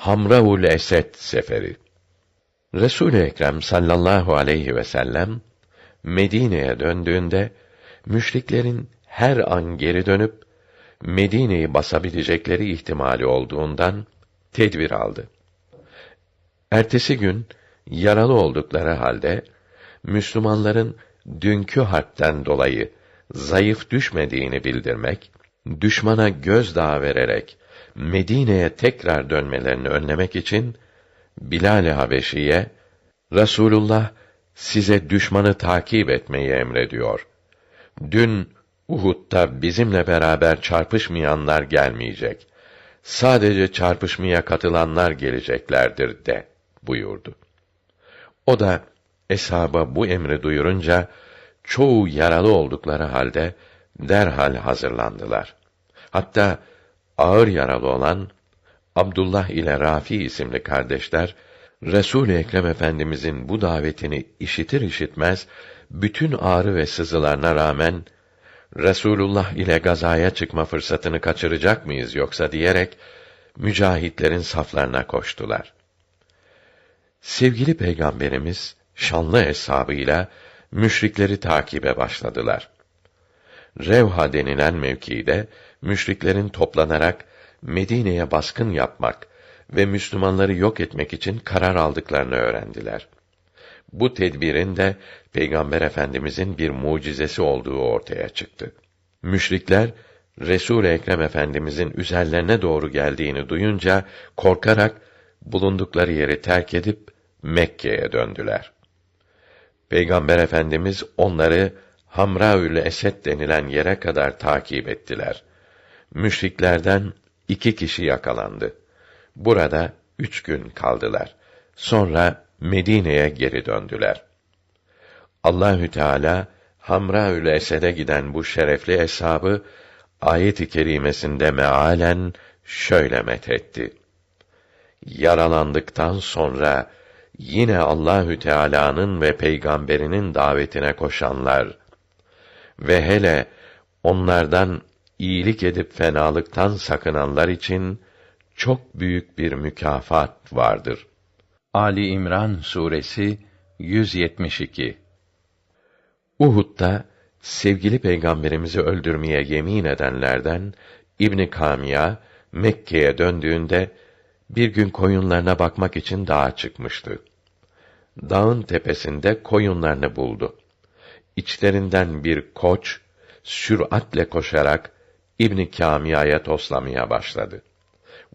Hamraul Esed seferi. Resul Ekrem sallallahu aleyhi ve sellem Medine'ye döndüğünde müşriklerin her an geri dönüp Medine'yi basabilecekleri ihtimali olduğundan tedbir aldı. Ertesi gün yaralı oldukları halde Müslümanların dünkü harpten dolayı zayıf düşmediğini bildirmek, düşmana gözdağı vererek Medine'ye tekrar dönmelerini önlemek için Bilal-i Habeşi'ye Rasulullah size düşmanı takip etmeyi emrediyor. Dün Uhud'da bizimle beraber çarpışmayanlar gelmeyecek. Sadece çarpışmaya katılanlar geleceklerdir de buyurdu. O da eshaba bu emri duyurunca çoğu yaralı oldukları halde derhal hazırlandılar. Hatta ağır yaralı olan Abdullah ile Rafi isimli kardeşler Resul-i Ekrem Efendimizin bu davetini işitir işitmez bütün ağrı ve sızılarına rağmen Resulullah ile gazaya çıkma fırsatını kaçıracak mıyız yoksa diyerek mücahitlerin saflarına koştular. Sevgili peygamberimiz şanlı hesabıyla müşrikleri takibe başladılar. Revha denilen mevkide müşriklerin toplanarak Medine'ye baskın yapmak ve Müslümanları yok etmek için karar aldıklarını öğrendiler. Bu tedbirin de Peygamber Efendimizin bir mucizesi olduğu ortaya çıktı. Müşrikler Resul Ekrem Efendimizin üzerlerine doğru geldiğini duyunca korkarak bulundukları yeri terk edip Mekke'ye döndüler. Peygamber Efendimiz onları Hamraül Esed denilen yere kadar takip ettiler. Müşriklerden iki kişi yakalandı. Burada üç gün kaldılar. Sonra Medine'ye geri döndüler. Allahü Teala Hamraül Esed'e giden bu şerefli eshabı ayet-i kerimesinde mealen şöyle methetti. Yaralandıktan sonra yine Allahü Teala'nın ve peygamberinin davetine koşanlar ve hele onlardan iyilik edip fenalıktan sakınanlar için çok büyük bir mükafat vardır. Ali İmran suresi 172 Uhud'da sevgili peygamberimizi öldürmeye yemin edenlerden İbn Kamiya Mekke'ye döndüğünde bir gün koyunlarına bakmak için dağa çıkmıştı. Dağın tepesinde koyunlarını buldu. İçlerinden bir koç süratle koşarak İbn Kamiya'ya toslamaya başladı.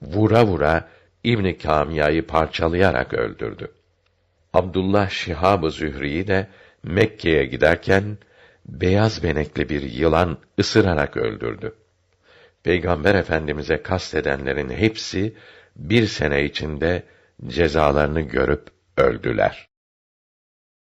Vura vura İbn Kamiya'yı parçalayarak öldürdü. Abdullah Şihab-ı Zühri'yi de Mekke'ye giderken beyaz benekli bir yılan ısırarak öldürdü. Peygamber Efendimize kastedenlerin hepsi bir sene içinde cezalarını görüp öldüler.